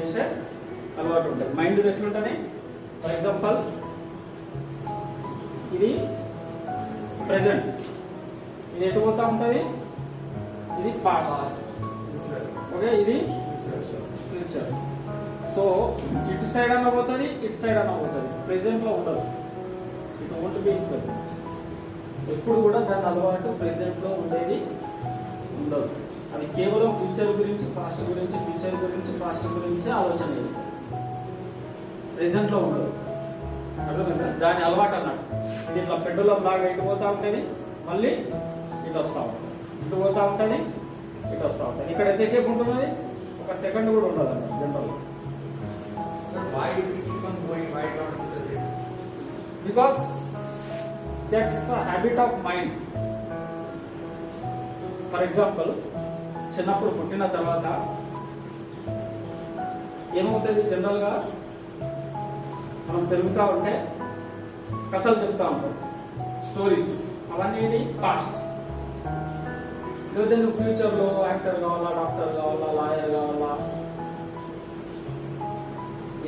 చేసే అలవాటు ఉంటుంది. మైండ్ ఎట్లుంటుంది? ఫర్ ఎగ్జాంపుల్ ఇది ప్రజెంట్ ఇది ఎటు పోతా ఉంటుంది? ఇది పాస్ట్ ఓకే ఇది ఫ్యూచర్ సో ఇటు సైడ్ అన్న పోతుంది ఇటు సైడ్ అన్న పోతుంది. ప్రెసెంట్లో ఉండదు. ఇట్ ఓంట్ బి ప్రెసెంట్ ఎప్పుడు కూడా దాని అలవాటు ప్రెసెంట్లో ఉండేది ఉండదు. అది కేవలం ఫ్యూచర్ గురించి పాస్ట్ గురించి ఫ్యూచర్ గురించి పాస్ట్ గురించి ఆలోచన చేస్తారు. ప్రెసెంట్లో ఉండదు. అర్థమైందా? దాని అలవాటు అన్నాడు. అంటే ఇట్లా పెట్రోల్ లాగా ఇటు పోతూ ఉంటుంది మళ్ళీ ఇటు వస్తూ ఉంటుంది. ఇటు పోతూ ఉంటుంది ఇటు వస్తూ ఉంటుంది. ఇక్కడ ఎంతసేపు ఉంటున్నది? ఒక సెకండ్ కూడా ఉండదు అండి జనరల్గా because that's habit of mind for example చిన్నప్పుడు పుట్టిన తర్వాత ఏమవుతుంది జనరల్గా మనం పెరుగుతూ ఉంటే కథలు చెప్తా ఉంటాం. స్టోరీస్ అవన్నీ పాస్ట్ లేదా నువ్వు ఫ్యూచర్లో యాక్టర్ కావాలా డాక్టర్ కావాలా లాయర్ కావాలా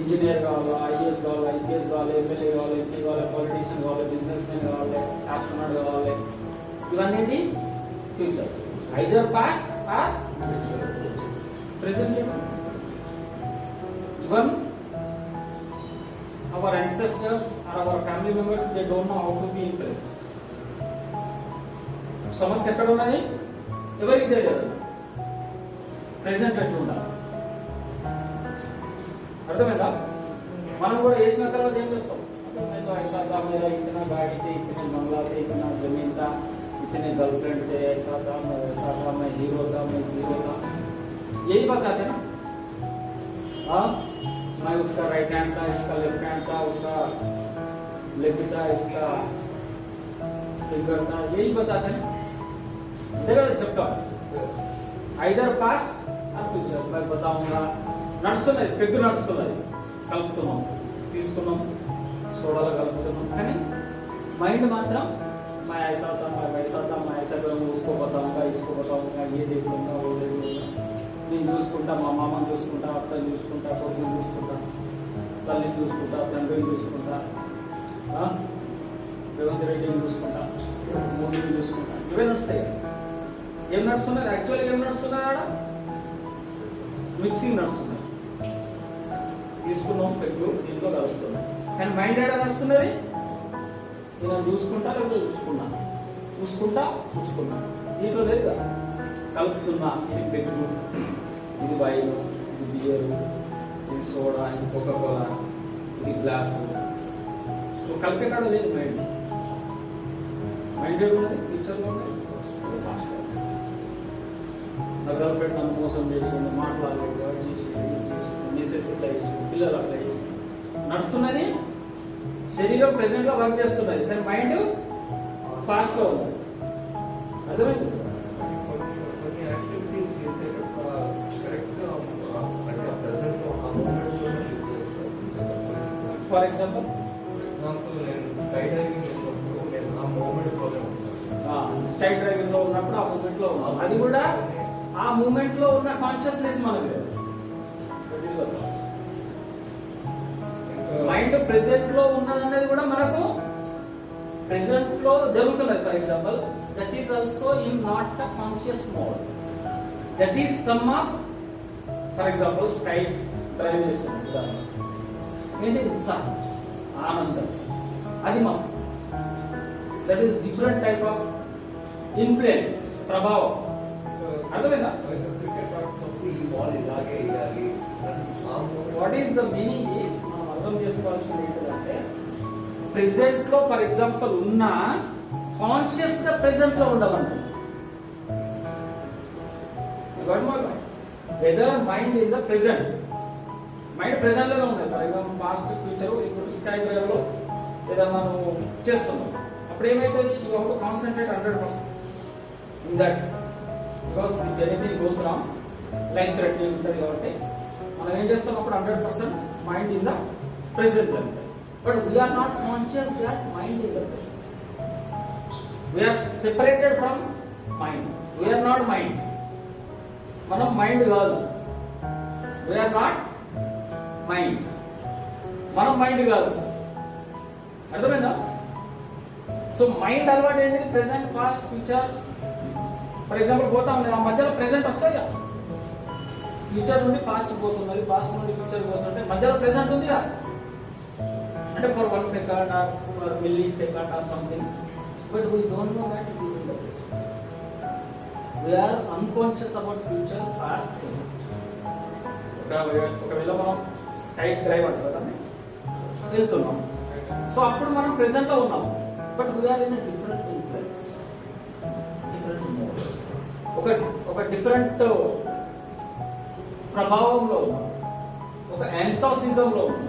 ఇంజనీర్ కావాలా ఐఏఎస్ కావాలా ఐపీఎస్ కావాలి ఎమ్మెల్యే కావాలి ఎంపీ కావాలి పొలిటీషియన్ కావాలి బిజినెస్ మ్యాన్ కావాలి ఆస్ట్రోనాట్ కావాలి. ఇవన్నీ future either past are present even our ancestors or our family members they don't know how to be in present సమస్య ఎక్కడ ఉన్నది ఎవరికి తెలియదు ప్రెసెంట్ ఎట్లా ఉండాలి అర్థమైందా మనం కూడా చేసిన తర్వాత ఏం చెప్తాం ఐసా లేదా ఇతనా గాడితే ఇతనే బంగ్లాతే ఇతనా జమీన్ इतने बंगला थे इतना जमीन था इतने गर्लफ्रेंड थे ऐसा था मैं वैसा था मैं हीरो था मैं जीरो था यही बताते ना हाँ मैं उसका राइट हैंड था इसका लेफ्ट हैंड था उसका लेग था इसका फिंगर था यही बताते ना देखो చెప్తాం ఐదర్ పాస్ట్ ఆర్ ఫ్యూచర్ मैं बताऊंगा నడుస్తున్నది పెగ్గు నడుస్తున్నది కలుపుతున్నాం తీసుకున్నాం సోడాలో కలుపుతున్నాం కానీ మైండ్ మాత్రం मैं ऐसा था मैं वैसा था मैं ऐसा करूँगा उसको बताऊंगा इसको बताऊंगा ये देखूंगा वो देखूंगा నేను చూసుకుంటా మా మామని చూసుకుంటా అత్తని చూసుకుంటా కొడుకుని చూసుకుంటా తల్లిని చూసుకుంటా తండ్రిని చూసుకుంటా ఆ? రేవంత్ రెడ్డిని చూసుకుంటా మోడీని చూసుకుంటా ఇవే నడుస్తాయి ఏం నడుస్తున్నది యాక్చువల్గా ఏం నడుస్తున్నది ఆడ మిక్సింగ్ నడుస్తున్నది తీసుకున్నాం పెట్టు దీంట్లో కలుపుతున్నాం కానీ మైండ్ ఏడా నడుస్తున్నది నేను చూసుకుంటా లేకపోతే చూసుకున్నా? చూసుకుంటా చూసుకున్నా. దీంట్లో లేదు కదా. కలుపుతున్నా ఇది పెట్టు ఇది వైన్ ఇది బియర్ ఇది సోడా ఇది కోకా ఇది గ్లాసు. సో కలిపే కాడ లేదు మైండ్. మైండ్ ఉన్నది పిక్చర్లో ఉన్నది పాస్ట్ మోసం చేసింది మాట్లాడలేదు చేసి ఇది చేసి ఇట్లా చేసి పిల్లలు అట్లా చేసి నడుస్తున్నది శరీరం ప్రెసెంట్లో వర్క్ చేస్తున్నది. కానీ మైండ్ ఫాస్ట్లో ఉంది. అర్థమైంది? ఫర్ ఎగ్జాంపుల్ స్కై డ్రైవింగ్లో ఉన్నప్పుడు ఆ మూమెంట్లో అది కూడా ఆ మూమెంట్లో ఉన్న కాన్షియస్నెస్ మనకు మైండ్ ప్రెసెంట్లో ఉన్నదనేది కూడా మనకు ప్రెసెంట్లో జరుగుతున్నది. For example that is also in not the conscious mode that is some of for example sky drive చేస్తున్నాం ఏంటి ఉత్సాహం ఆనందం అది మా that is different type of influence ప్రభావం. అర్థమైందా? క్రికెట్ ఆడుతున్నప్పుడు ఈ బాల్ ఇలాగే ఆ what is the meaning is మనం అర్థం చేసుకోవాల్సింది ఏంటంటే ప్రెసెంట్లో ఫర్ ఎగ్జాంపుల్ ఉన్న కాన్షియస్గా ప్రెసెంట్లో ఉండమంట whether mind in the present mind ప్రెసెంట్లోనే ఉంది ఫర్ ఎగ్జాంపుల్ పాస్ట్ ఫ్యూచర్ ఇప్పుడు స్కై డ్రైవ్లో లేదా మనం చేస్తున్నాం. అప్పుడు ఏమైతుంది you how to concentrate hundred percent in that because if anything goes wrong line thread ఉంటుంది కాబట్టి మనం ఏం చేస్తాం? అప్పుడు hundred percent mind in the present level. But we are not conscious not conscious is mind present. We are separated from from mind are not mind మనం mind కాదు. We are not mind మనం mind కాదు. అర్థమైందా? So mind అలవాటు ఏంటిది? Present past future for example పోతా ఉంది. ఆ మధ్యలో ప్రెసెంట్ వస్తాయి? కదా ఫ్యూచర్ నుండి పాస్ట్ పోతున్నది పాస్ట్ నుండి ఫ్యూచర్ పోతుంటే మధ్యలో ప్రెసెంట్ ఉంది కదా అంటే for one second or for millisecond or something but we don't know that it is in the present we are unconscious about future past present ఒకవేళ ఒకవేళ మనం స్కై డ్రైవ్ అంటారు కదా? వెళ్తున్నాం. సో అప్పుడు మనం ప్రెసెంట్లో ఉన్నాం. But we are in different influence different mode ఒక ఒక డిఫరెంట్ ప్రభావంలో ఉన్నాం. ఒక ఎంతోసిజంలో ఉన్నాం.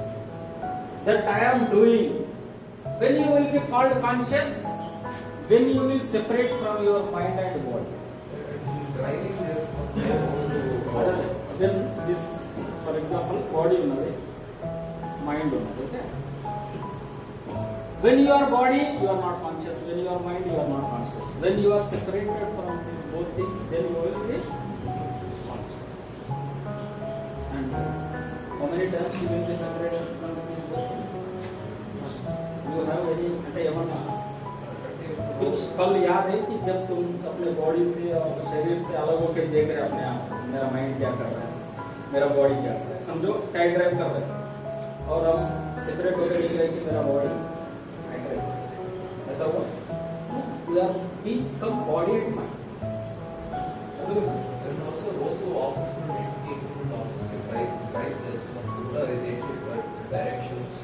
that I am doing when you will be called conscious when you will separate from your mind and body driving చేస్తున్నప్పుడు then this for example body ఉన్నది mind ఉన్నది okay when you are body you are not conscious when you are mind you are not conscious when you are separated from these both things then you will be conscious and How many times you will be separated from the person? You have any atayamana. कुछ पल याद है कि जब तुम अपने body से और शरीर से अलग होकर देख रहे अपने आप? मेरा माइंड क्या कर रहा है? मेरा बॉडी क्या कर रहा है? समझो स्काई ड्राइव कर रहे हैं। और हम सेपरेट होकर देख रहे हैं कि मेरा बॉडी ऐसा हुआ? You come body and mind directions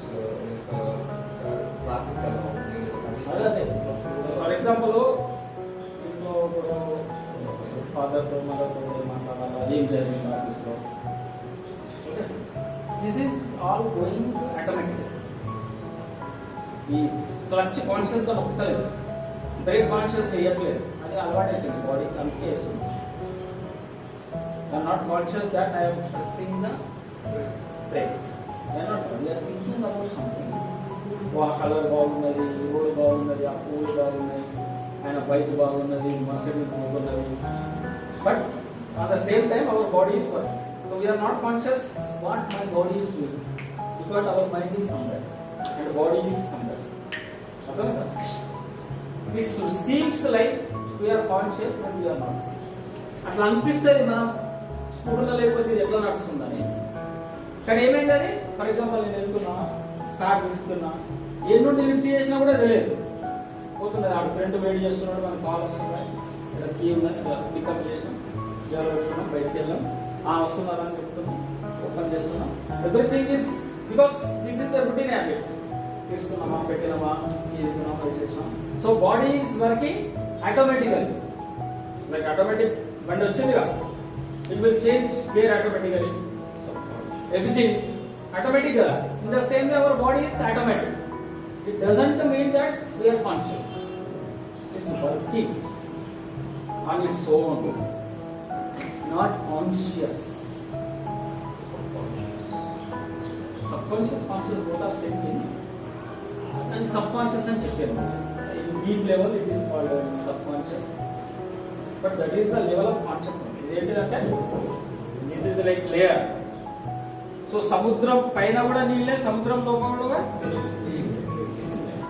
traffic ఎలా ఉంది ఫర్ ఎగ్జాంపుల్ ఇంట్లో ఫాదర్తో మదర్తో మాట్లాడాలా. ఏం జరిగింది ఆఫీస్లో? This is all going automatic ఈ క్లచ్ కాన్షియస్గా నొక్కలేదు బ్రేక్ కాన్షియస్గా వేయట్లేదు అది అలవాటు అయిపోయింది బాడీ అందుకే వేస్తుంది I'm not conscious that I'm pressing the brake ఆ కలర్ బాగున్నది ఈ రోడ్ బాగున్నది ఆ పూలు బాగున్నాయి ఆయన బైక్ బాగున్నది మర్సిడీస్ బాగున్నది. But at the same time our body is work so we are not conscious what my body is doing because our mind is somewhere and body is somewhere అర్థమైందా it seems like we are conscious but we are not అట్లా అనిపిస్తుంది మనం స్కూల్లో లేకపోతే ఇది ఎట్లా నడుస్తుందని. కానీ ఏమైందని ఫర్ ఎగ్జాంపుల్ నేను వెళ్తున్నా కార్ తీసుకున్నా ఎన్నుండి లిఫ్ట్ చేసినా కూడా తెలియదు. పోతున్నది ఆడ ఫ్రెండ్ వెయిట్ చేస్తున్నాడు మనకి కాల్ వస్తున్నాయి ఇక్కడ కీ ఉందని పికప్ చేసినాం. జ్వరం పెట్టుకున్నాం బయటికి వెళ్ళాం. ఆ వస్తున్నారని చెప్తున్నాం ఓపెన్ చేస్తున్నాం. Everything is because this is the routine habit తీసుకున్నామా పెట్టినామా తీసుకున్నామా అది చేసినాం so body is working automatical like automatic బండి వచ్చిందిగా. It will change gear automatically everything automatic. In the same way, our body is automatic. It doesn't mean that we are conscious. It's working on its own, not conscious. Subconscious, conscious both are same thing. And subconscious and chicken. In deep level, it is called subconscious. But that is the level of consciousness. This is like layer. So సముద్రం పైన కూడా నీళ్ళే సముద్రం లోపల కూడా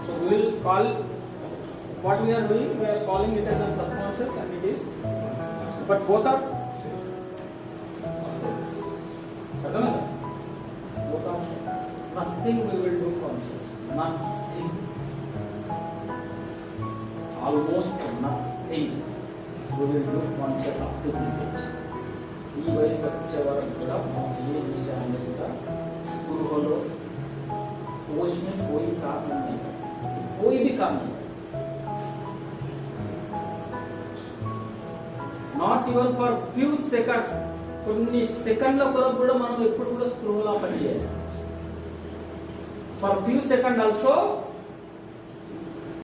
so will call what we are doing we are calling it as an subconscious and it is but both are అర్థమైందా both are nothing we will do conscious nothing almost nothing we will do conscious up to this age ఈ వయసు వచ్చే వరకు కూడా మనం ఏ విషయాన్ని కూడా స్పృహలో होश में कोई काम नहीं है कोई भी काम नहीं not even for few second కొన్ని సెకండ్ల కొరకు కూడా మనం ఎప్పుడు కూడా స్పృహలో పనిచేయాలి for few second also